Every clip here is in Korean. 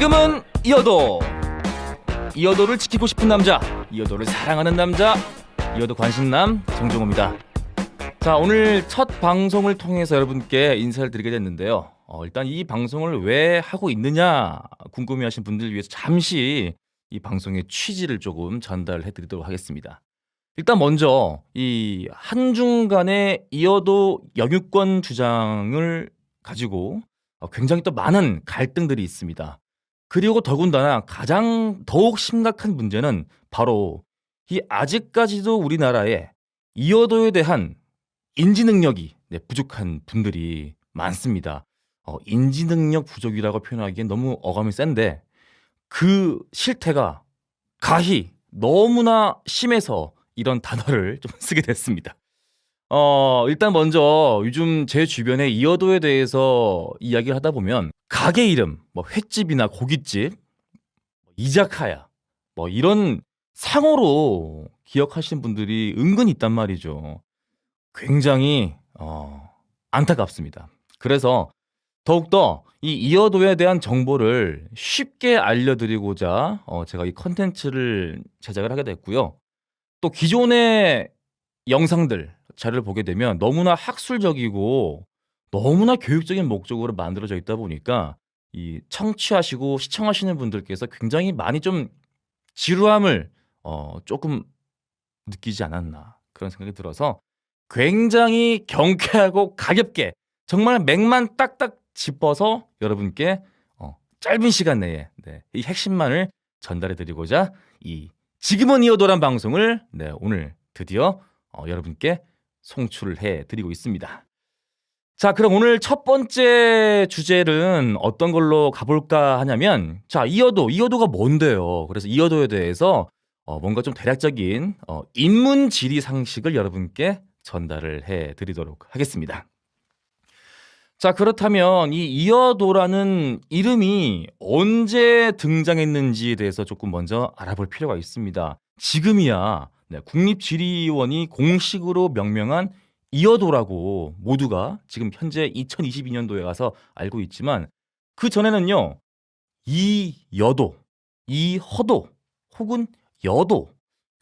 지금은 이어도. 이어도를 지키고 싶은 남자 이어도를 사랑하는 남자 이어도 관심남 정종호입니다. 자 오늘 첫 방송을 통해서 여러분께 인사를 드리게 됐는데요. 어, 일단 이 방송을 왜 하고 있느냐 궁금해하신 분들을 위해서 잠시 이 방송의 취지를 조금 전달해 드리도록 하겠습니다. 일단 먼저 이 한중 간의 이어도 영유권 주장을 가지고 어, 굉장히 또 많은 갈등들이 있습니다. 그리고 더군다나 가장 더욱 심각한 문제는 바로 이 아직까지도 우리나라에 이어도에 대한 인지 능력이 네, 부족한 분들이 많습니다. 어, 인지 능력 부족이라고 표현하기엔 너무 어감이 센데 그 실태가 가히 너무나 심해서 이런 단어를 좀 쓰게 됐습니다. 어, 일단 먼저 요즘 제 주변에 이어도에 대해서 이야기를 하다 보면 가게 이름, 뭐 횟집이나 고깃집, 이자카야, 뭐 이런 상호로 기억하시는 분들이 은근히 있단 말이죠. 굉장히 어, 안타깝습니다. 그래서 더욱더 이 이어도에 대한 정보를 쉽게 알려드리고자 어, 제가 이 컨텐츠를 제작을 하게 됐고요. 또 기존의 영상들 자료를 보게 되면 너무나 학술적이고 너무나 교육적인 목적으로 만들어져 있다 보니까 이 청취하시고 시청하시는 분들께서 굉장히 많이 좀 지루함을 어 조금 느끼지 않았나 그런 생각이 들어서 굉장히 경쾌하고 가볍게 정말 맥만 딱딱 짚어서 여러분께 어 짧은 시간 내에 네, 이 핵심만을 전달해 드리고자 이 지금은 이어도란 방송을 네, 오늘 드디어 어, 여러분께 송출을 해 드리고 있습니다. 자, 그럼 오늘 첫 번째 주제는 어떤 걸로 가볼까 하냐면, 자, 이어도, 이어도가 뭔데요? 그래서 이어도에 대해서 어, 뭔가 좀 대략적인 어, 인문 지리 상식을 여러분께 전달을 해 드리도록 하겠습니다. 자, 그렇다면 이 이어도라는 이름이 언제 등장했는지에 대해서 조금 먼저 알아볼 필요가 있습니다. 지금이야 네, 국립지리원이 공식으로 명명한 이어도라고 모두가 지금 현재 2022년도에 가서 알고 있지만 그 전에는요 이여도, 이허도 혹은 여도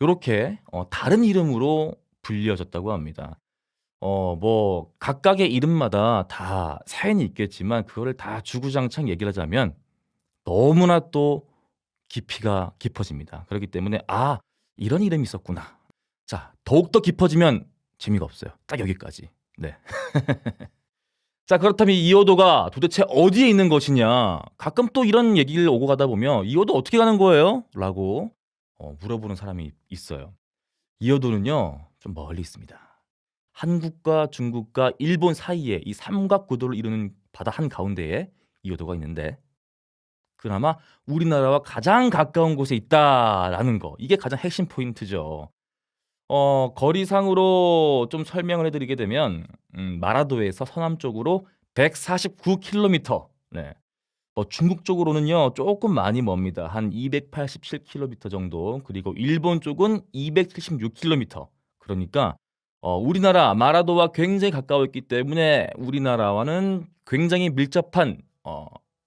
이렇게 어, 다른 이름으로 불려졌다고 합니다. 어, 뭐 각각의 이름마다 다 사연이 있겠지만 그거를 다 주구장창 얘기를 하자면 너무나 또 깊이가 깊어집니다. 그렇기 때문에 아 이런 이름이 있었구나. 자 더욱더 깊어지면 재미가 없어요. 딱 여기까지. 네. 자 그렇다면 이 이호도가 도대체 어디에 있는 것이냐? 가끔 또 이런 얘기를 오고 가다 보면 이 호도 어떻게 가는 거예요? 라고 어, 물어보는 사람이 있어요. 이 호도는요 좀 멀리 있습니다. 한국과 중국과 일본 사이에 이 삼각 구도를 이루는 바다 한 가운데에 이 호도가 있는데 그나마 우리나라와 가장 가까운 곳에 있다라는 거 이게 가장 핵심 포인트죠. 어, 거리상으로 좀 설명을 해드리게 되면 음, 마라도에서 서남 쪽으로 149km. 네. 뭐 중국 쪽으로는요 조금 많이 멉니다. 한 287km 정도. 그리고 일본 쪽은 276km. 그러니까 어, 우리나라 마라도와 굉장히 가까웠기 때문에 우리나라와는 굉장히 밀접한 어,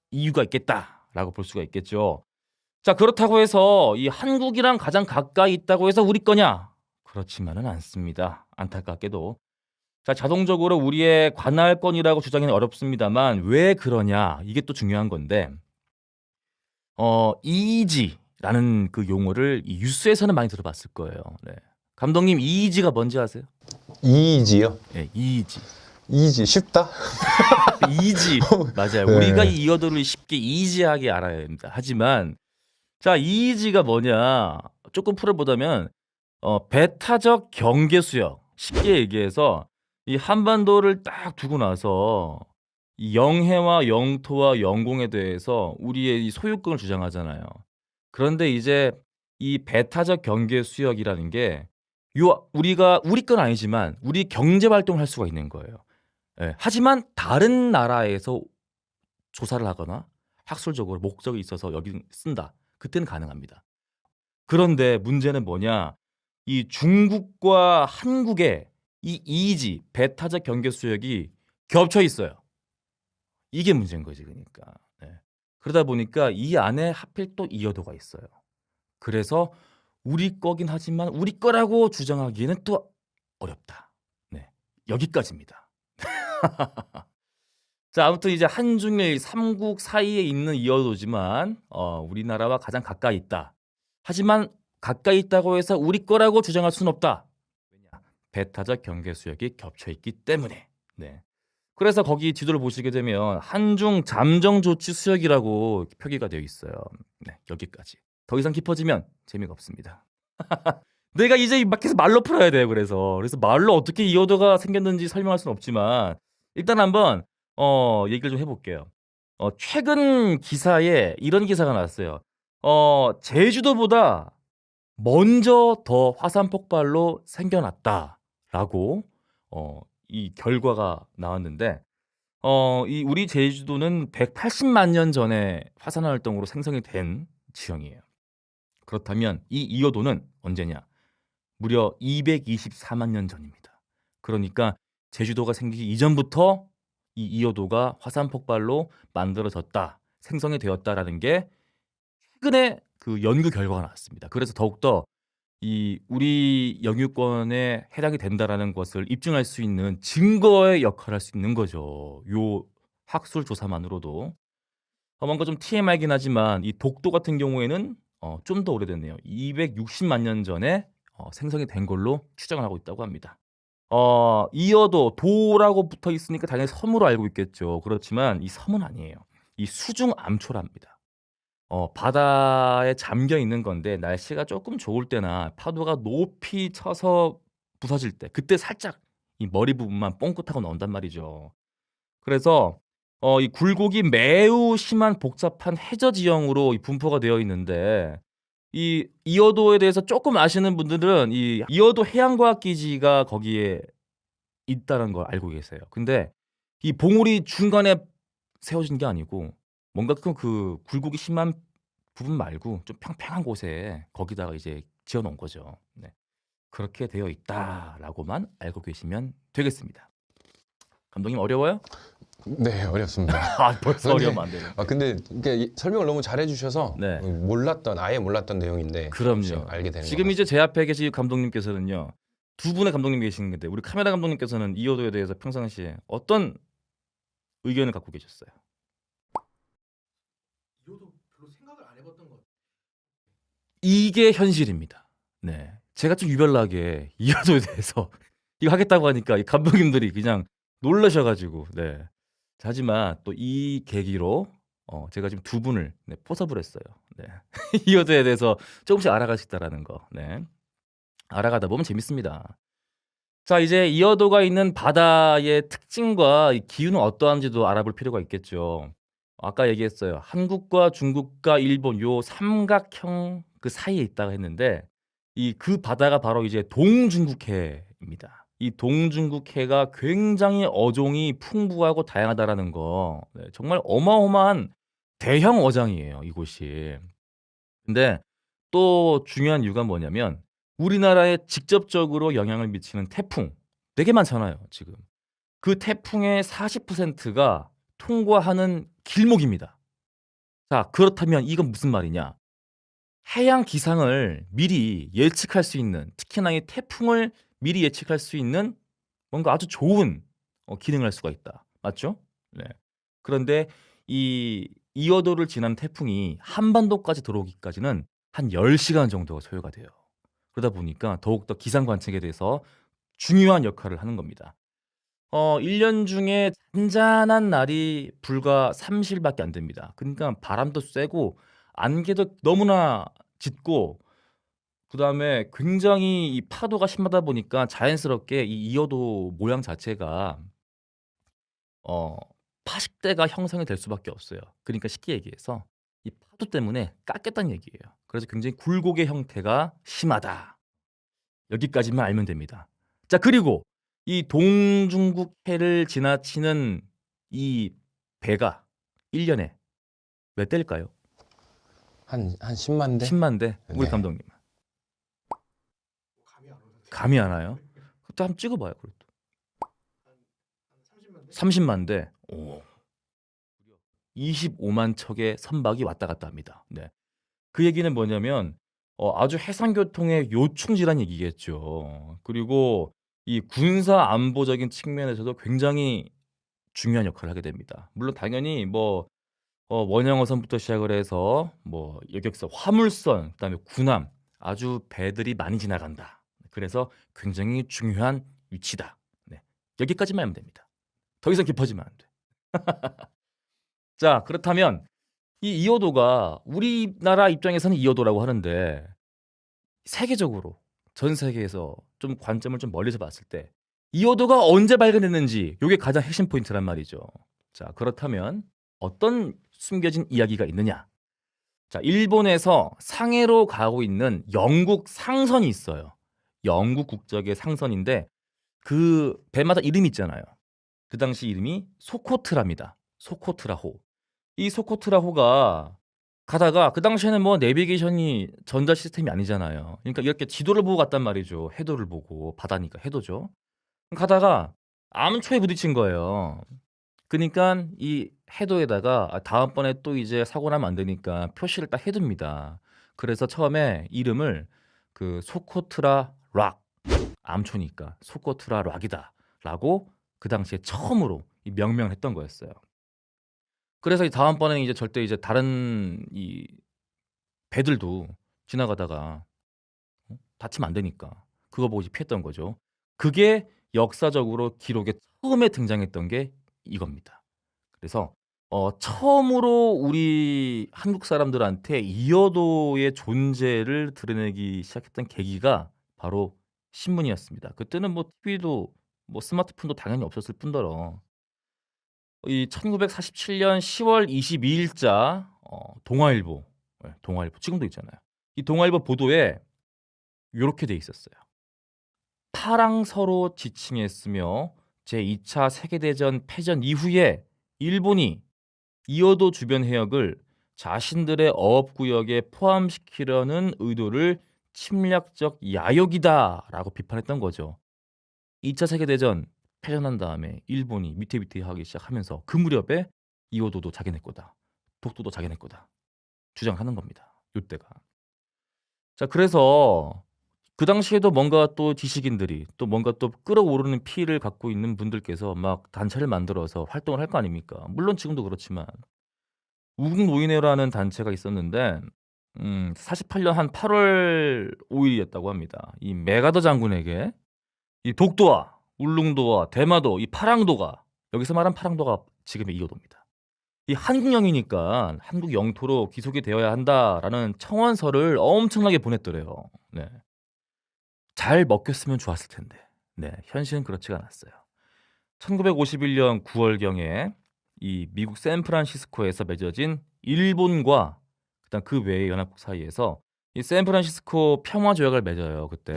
이유가 있겠다 라고 볼 수가 있겠죠. 자 그렇다고 해서 이 한국이랑 가장 가까이 있다고 해서 우리 거냐? 그렇지만은 않습니다. 안타깝게도 자 자동적으로 우리의 관할권이라고 주장하기는 어렵습니다만 왜 그러냐 이게 또 중요한 건데 어 이지라는 그 용어를 이 뉴스에서는 많이 들어봤을 거예요. 네. 감독님 이지가 뭔지 아세요? 이지요? 네, 이지. 이지 쉽다? 이지 맞아요. 네. 우리가 이 이어도를 쉽게 이지하게 알아야 됩니다. 하지만 자 이지가 뭐냐 조금 풀어보자면 어, 배타적 경계 수역 쉽게 얘기해서 이 한반도를 딱 두고 나서 이 영해와 영토와 영공에 대해서 우리의 이 소유권을 주장하잖아요. 그런데 이제 이 배타적 경계 수역이라는 게 요 우리가 우리 건 아니지만 우리 경제 활동을 할 수가 있는 거예요. 예, 하지만 다른 나라에서 조사를 하거나 학술적으로 목적이 있어서 여기 쓴다. 그때는 가능합니다. 그런데 문제는 뭐냐? 이 중국과 한국의 이 이지 배타적 경계 수역이 겹쳐 있어요. 이게 문제인 거지 그러니까. 네. 그러다 보니까 이 안에 하필 또 이어도가 있어요. 그래서 우리 거긴 하지만 우리 거라고 주장하기에는 또 어렵다. 네. 여기까지입니다. 자, 아무튼 이제 한중일 삼국 사이에 있는 이어도지만 어, 우리나라와 가장 가까이 있다. 하지만 가까이 있다고 해서 우리 거라고 주장할 수는 없다. 왜냐? 배타적 경계 수역이 겹쳐 있기 때문에. 네. 그래서 거기 지도를 보시게 되면 한중 잠정 조치 수역이라고 표기가 되어 있어요. 네, 여기까지. 더 이상 깊어지면 재미가 없습니다. 내가 이제 막 계속 말로 풀어야 돼요. 그래서 그래서 말로 어떻게 이어도가 생겼는지 설명할 수는 없지만 일단 한번 어 얘기를 좀 해볼게요. 어 최근 기사에 이런 기사가 나왔어요. 어 제주도보다 먼저 더 화산 폭발로 생겨났다라고 어 이 결과가 나왔는데 어 이 우리 제주도는 180만 년 전에 화산 활동으로 생성이 된 지형이에요. 그렇다면 이 이어도는 언제냐? 무려 224만 년 전입니다. 그러니까 제주도가 생기기 이전부터 이 이어도가 화산 폭발로 만들어졌다, 생성이 되었다라는 게 최근에 그 연구 결과가 나왔습니다. 그래서 더욱더 이 우리 영유권에 해당이 된다라는 것을 입증할 수 있는 증거의 역할을 할 수 있는 거죠. 요 학술 조사만으로도 어, 뭔가 좀 TMI긴 하지만 이 독도 같은 경우에는 어, 좀 더 오래됐네요. 260만 년 전에 어, 생성이 된 걸로 추정을 하고 있다고 합니다. 어, 이어도 도라고 붙어 있으니까 당연히 섬으로 알고 있겠죠. 그렇지만 이 섬은 아니에요. 이 수중 암초랍니다. 어, 바다에 잠겨 있는 건데 날씨가 조금 좋을 때나 파도가 높이 쳐서 부서질 때 그때 살짝 이 머리 부분만 뽕긋하고 나온단 말이죠. 그래서 어, 이 굴곡이 매우 심한 복잡한 해저 지형으로 이 분포가 되어 있는데 이 이어도에 대해서 조금 아시는 분들은 이 이어도 해양과학기지가 거기에 있다는 걸 알고 계세요. 근데 이 봉우리 중간에 세워진 게 아니고 뭔가 그, 그 굴곡이 심한 부분 말고 좀 평평한 곳에 거기다가 이제 지어 놓은 거죠. 네. 그렇게 되어 있다라고만 알고 계시면 되겠습니다. 감독님 어려워요? 네, 어렵습니다. 아 벌써 근데- 어려우면 안 돼요. 아 근데 이게 설명을 너무 잘해 주셔서 네. 몰랐던 아예 몰랐던 내용인데 그럼요. 지금 알게 되는 지금 것 이제 제 앞에 계신 감독님께서는요 두 분의 감독님 계시는데 우리 카메라 감독님께서는 이어도에 대해서 평상시에 어떤 의견을 갖고 계셨어요? 이호도 별로 생각을 안 해봤던 것 같아요. 이게 현실입니다. 네, 제가 좀 유별나게 이어도에 대해서 이거 하겠다고 하니까 이 감독님들이 그냥 놀라셔가지고 네. 자, 하지만 또 이 계기로 어, 제가 지금 두 분을 네, 포섭을 했어요. 네. 이어도에 대해서 조금씩 알아갈 수 있다라는 거. 네. 알아가다 보면 재밌습니다. 자, 이제 이어도가 있는 바다의 특징과 이 기후는 어떠한지도 알아볼 필요가 있겠죠. 아까 얘기했어요. 한국과 중국과 일본 요 삼각형 그 사이에 있다가 했는데 이 그 바다가 바로 이제 동중국해입니다. 이 동중국해가 굉장히 어종이 풍부하고 다양하다라는 거 네, 정말 어마어마한 대형 어장이에요 이곳이. 근데 또 중요한 이유가 뭐냐면 우리나라에 직접적으로 영향을 미치는 태풍 되게 많잖아요 지금. 그 태풍의 40%가 통과하는 길목입니다. 자, 그렇다면 이건 무슨 말이냐? 해양 기상을 미리 예측할 수 있는, 특히나 이 태풍을 미리 예측할 수 있는 뭔가 아주 좋은 어, 기능을 할 수가 있다. 맞죠? 네. 그런데 이 이어도를 지난 태풍이 한반도까지 들어오기까지는 한 10시간 정도가 소요가 돼요. 그러다 보니까 더욱더 기상 관측에 대해서 중요한 역할을 하는 겁니다. 어, 1년 중에 잔잔한 날이 불과 30일밖에 안 됩니다. 그러니까 바람도 세고 안개도 너무나 짙고 그다음에 굉장히 이 파도가 심하다 보니까 자연스럽게 이 이어도 모양 자체가 어, 파식대가 형성이 될 수밖에 없어요. 그러니까 쉽게 얘기해서 이 파도 때문에 깎였다는 얘기예요. 그래서 굉장히 굴곡의 형태가 심하다. 여기까지만 알면 됩니다. 자, 그리고 이 동중국해를 지나치는 이 배가 1년에 몇 대일까요? 한 한 10만 대. 10만 대. 우리 네. 감독님. 감이 안 와요? 그것도 한번 찍어 봐요. 그것도. 한 30만 대. 30만 대. 오. 25만 척의 선박이 왔다 갔다 합니다. 네. 그 얘기는 뭐냐면 어, 아주 해상교통의 요충지란 얘기겠죠. 그리고 이 군사 안보적인 측면에서도 굉장히 중요한 역할을 하게 됩니다. 물론 당연히 뭐 어, 원양어선부터 시작을 해서 뭐 여객선, 화물선, 그다음에 군함 아주 배들이 많이 지나간다. 그래서 굉장히 중요한 위치다. 네. 여기까지만 하면 됩니다. 더 이상 깊어지면 안 돼. 자, 그렇다면 이 이어도가 우리나라 입장에서는 이어도라고 하는데 세계적으로 전 세계에서 좀 관점을 좀 멀리서 봤을 때 이어도가 언제 발견됐는지 이게 가장 핵심 포인트란 말이죠. 자, 그렇다면 어떤 숨겨진 이야기가 있느냐? 자, 일본에서 상해로 가고 있는 영국 상선이 있어요. 영국 국적의 상선인데 그 배마다 이름이 있잖아요. 그 당시 이름이 소코트라입니다. 소코트라호. 이 소코트라호가 가다가 그 당시에는 뭐 내비게이션이 전자 시스템이 아니잖아요. 그러니까 이렇게 지도를 보고 갔단 말이죠. 해도를 보고 바다니까 해도죠. 가다가 암초에 부딪힌 거예요. 그러니까 이 해도에다가 아, 다음번에 또 이제 사고 나면 안 되니까 표시를 딱 해둡니다. 그래서 처음에 이름을 그 소코트라 락 암초니까 소코트라 락이다라고 그 당시에 처음으로 이 명명을 했던 거였어요. 그래서 이 다음번에는 이제 절대 이제 다른 이 배들도 지나가다가 어? 다치면 안 되니까 그거 보고 피했던 거죠. 그게 역사적으로 기록에 처음에 등장했던 게 이겁니다. 그래서 어, 처음으로 우리 한국 사람들한테 이어도의 존재를 드러내기 시작했던 계기가 바로 신문이었습니다. 그때는 뭐 TV도 뭐 스마트폰도 당연히 없었을 뿐더러 이 1947년 10월 22일자 어, 동아일보, 네, 동아일보 지금도 있잖아요. 이 동아일보 보도에 이렇게 돼 있었어요. 파랑서로 지칭했으며 제2차 세계대전 패전 이후에 일본이 이어도 주변 해역을 자신들의 어업구역에 포함시키려는 의도를 침략적 야욕이다라고 비판했던 거죠. 2차 세계대전 패전한 다음에 일본이 밑에 밑에 하기 시작하면서 그 무렵에 이오도도 자기네 거다. 독도도 자기네 거다. 주장하는 겁니다. 이때가. 자, 그래서 그 당시에도 뭔가 또 지식인들이 또 뭔가 또 끌어오르는 피를 갖고 있는 분들께서 막 단체를 만들어서 활동을 할 거 아닙니까? 물론 지금도 그렇지만 우국노인회라는 단체가 있었는데 음, 48년 한 8월 5 일이었다고 합니다. 이 메가더 장군에게 이 독도와 울릉도와 대마도, 이 파랑도가 여기서 말한 파랑도가 지금의 이어도입니다. 이 한국령이니까 한국 영토로 귀속이 되어야 한다라는 청원서를 엄청나게 보냈더래요. 네. 잘 먹혔으면 좋았을 텐데. 네, 현실은 그렇지가 않았어요. 1951년 9월경에 이 미국 샌프란시스코에서 맺어진 일본과 그다음 그 외의 연합국 사이에서 이 샌프란시스코 평화 조약을 맺어요. 그때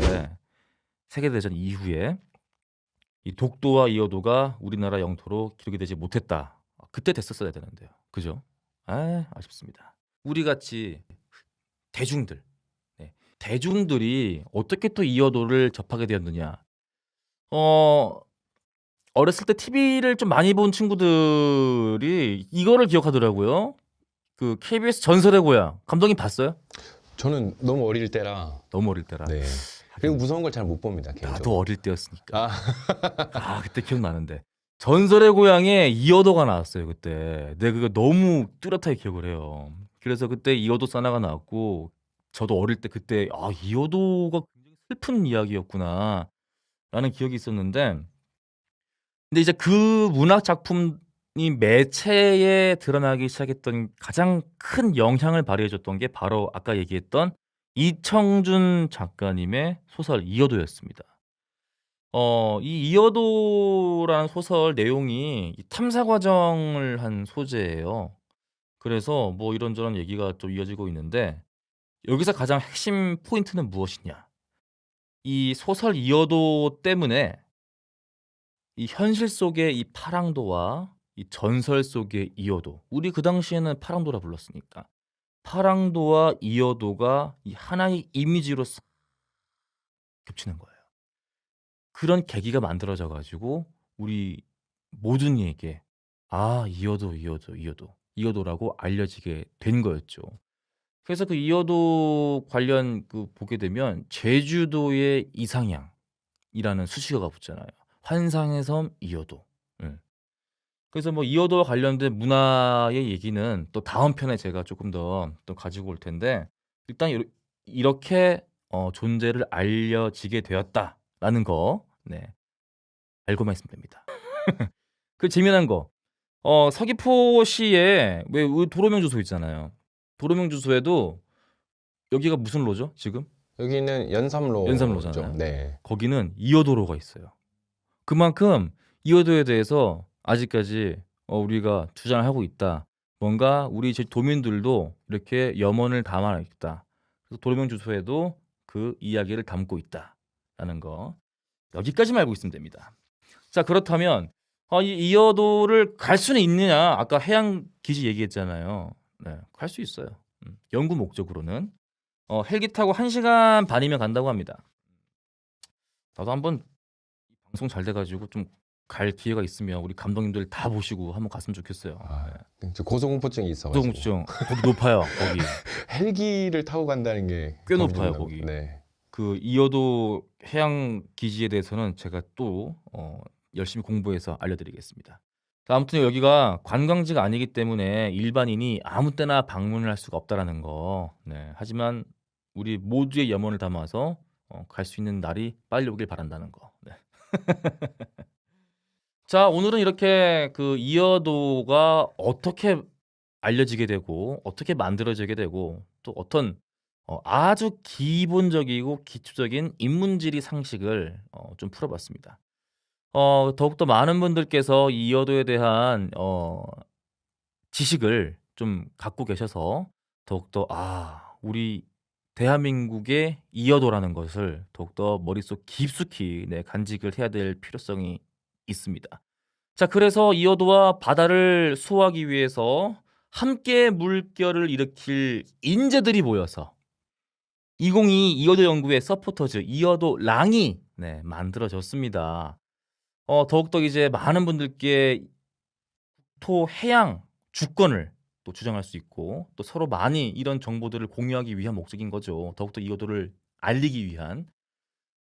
세계 대전 이후에 이 독도와 이어도가 우리나라 영토로 기록이 되지 못했다. 그때 됐었어야 되는데요. 그죠? 아, 아쉽습니다. 우리 같이 대중들, 네. 대중들이 어떻게 또 이어도를 접하게 되었느냐? 어, 어렸을 때 TV를 좀 많이 본 친구들이 이거를 기억하더라고요. 그 KBS 전설의 고향 감독님 봤어요? 저는 너무 어릴 때라. 너무 어릴 때라. 네. 그리고 무서운 걸 잘 못 봅니다. 나도 개인적으로. 어릴 때였으니까. 아, 아 그때 기억나는데 전설의 고향에 이어도가 나왔어요 그때 내가 그거 너무 뚜렷하게 기억을 해요 그래서 그때 이어도 사나가 나왔고 저도 어릴 때 그때 아 이어도가 굉장히 슬픈 이야기였구나 라는 기억이 있었는데 근데 이제 그 문학 작품 이 매체에 드러나기 시작했던 가장 큰 영향을 발휘해 줬던 게 바로 아까 얘기했던 이청준 작가님의 소설 이어도였습니다. 어, 이 이어도라는 소설 내용이 이 탐사 과정을 한 소재예요. 그래서 뭐 이런저런 얘기가 좀 이어지고 있는데 여기서 가장 핵심 포인트는 무엇이냐? 이 소설 이어도 때문에 이 현실 속의 이 파랑도와 이 전설 속의 이어도 우리 그 당시에는 파랑도라 불렀으니까 파랑도와 이어도가 이 하나의 이미지로 싹 겹치는 거예요. 그런 계기가 만들어져 가지고 우리 모든 이에게 아 이어도 이어도 이어도 이어도라고 알려지게 된 거였죠. 그래서 그 이어도 관련 그 보게 되면 제주도의 이상향이라는 수식어가 붙잖아요. 환상의 섬 이어도. 예. 그래서 뭐 이어도와 관련된 문화의 얘기는 또 다음 편에 제가 조금 더 또 가지고 올 텐데 일단 이렇- 이렇게 어, 존재를 알려지게 되었다라는 거 네. 알고만 있으면 됩니다. 그 재미난 거 어, 서귀포시에 왜 도로명 주소 있잖아요. 도로명 주소에도 여기가 무슨 로죠? 지금 여기는 연삼로. 연삼로잖아요. 네. 거기는 이어도로가 있어요. 그만큼 이어도에 대해서 아직까지 어, 우리가 주장을 하고 있다. 뭔가 우리 제 도민들도 이렇게 염원을 담아 있다. 그래서 도로명 주소에도 그 이야기를 담고 있다라는 거 여기까지만 알고 있으면 됩니다. 자 그렇다면 어, 이 이어도를 갈 수는 있느냐? 아까 해양 기지 얘기했잖아요. 네, 갈 수 있어요. 음, 연구 목적으로는 어, 헬기 타고 1시간 반이면 간다고 합니다. 나도 한번 이 방송 잘 돼가지고 좀 갈 기회가 있으면 우리 감독님들 다 보시고 한번 갔으면 좋겠어요. 아, 저 고소공포증이 있어 가지고. 노동증 거기 높아요. 거기 헬기를 타고 간다는 게 꽤 높아요, 좀 거기. 네. 그 이어도 해양 기지에 대해서는 제가 또 어, 열심히 공부해서 알려드리겠습니다. 자, 아무튼 여기가 관광지가 아니기 때문에 일반인이 아무 때나 방문을 할 수가 없다라는 거. 네, 하지만 우리 모두의 염원을 담아서 어, 갈수 있는 날이 빨리 오길 바란다는 거. 네. 자, 오늘은 이렇게 그 이어도가 어떻게 알려지게 되고 어떻게 만들어지게 되고 또 어떤 어, 아주 기본적이고 기초적인 인문지리 상식을 어, 좀 풀어봤습니다. 어, 더욱더 많은 분들께서 이 이어도에 대한 어, 지식을 좀 갖고 계셔서 더욱더 아 우리 대한민국의 이어도라는 것을 더욱더 머릿속 깊숙이 네, 간직을 해야 될 필요성이 있습니다. 자 그래서 이 어도와 바다를 수호하기 위해서 함께 물결을 일으킬 인재들이 모여서 2022 이어도 연구의 서포터즈 이어도 랑이 네, 만들어졌습니다. 어, 더욱더 이제 많은 분들께 토 해양 주권을 또 주장할 수 있고 또 서로 많이 이런 정보들을 공유하기 위한 목적인 거죠. 더욱더 이어도를 알리기 위한.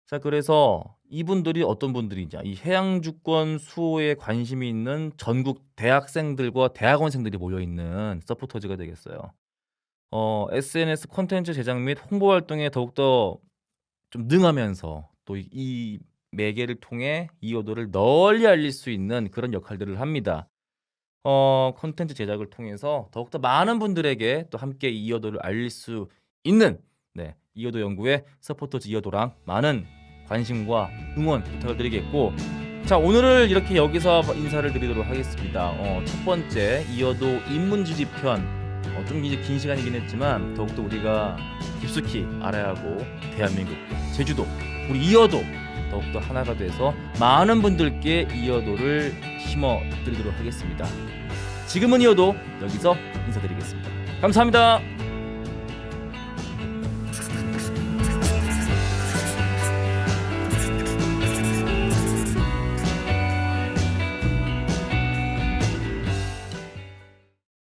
자, 그래서 이분들이 어떤 분들이냐? 이 해양 주권 수호에 관심이 있는 전국 대학생들과 대학원생들이 모여 있는 서포터즈가 되겠어요. 어, SNS 콘텐츠 제작 및 홍보 활동에 더욱더 좀 능하면서 또이 매개를 통해 이어도를 널리 알릴 수 있는 그런 역할들을 합니다. 어, 콘텐츠 제작을 통해서 더욱더 많은 분들에게 또 함께 이어도를 알릴 수 있는 네, 이어도 연구의 서포터즈 이어도랑 많은 관심과 응원 부탁을 드리겠고 자 오늘을 이렇게 여기서 인사를 드리도록 하겠습니다. 어, 첫 번째 이어도 인문지리 편 어, 좀 이제 긴 시간이긴 했지만 더욱더 우리가 깊숙이 알아야 하고 대한민국 제주도 우리 이어도 더욱더 하나가 돼서 많은 분들께 이어도를 심어 드리도록 하겠습니다. 지금은 이어도 여기서 인사드리겠습니다. 감사합니다.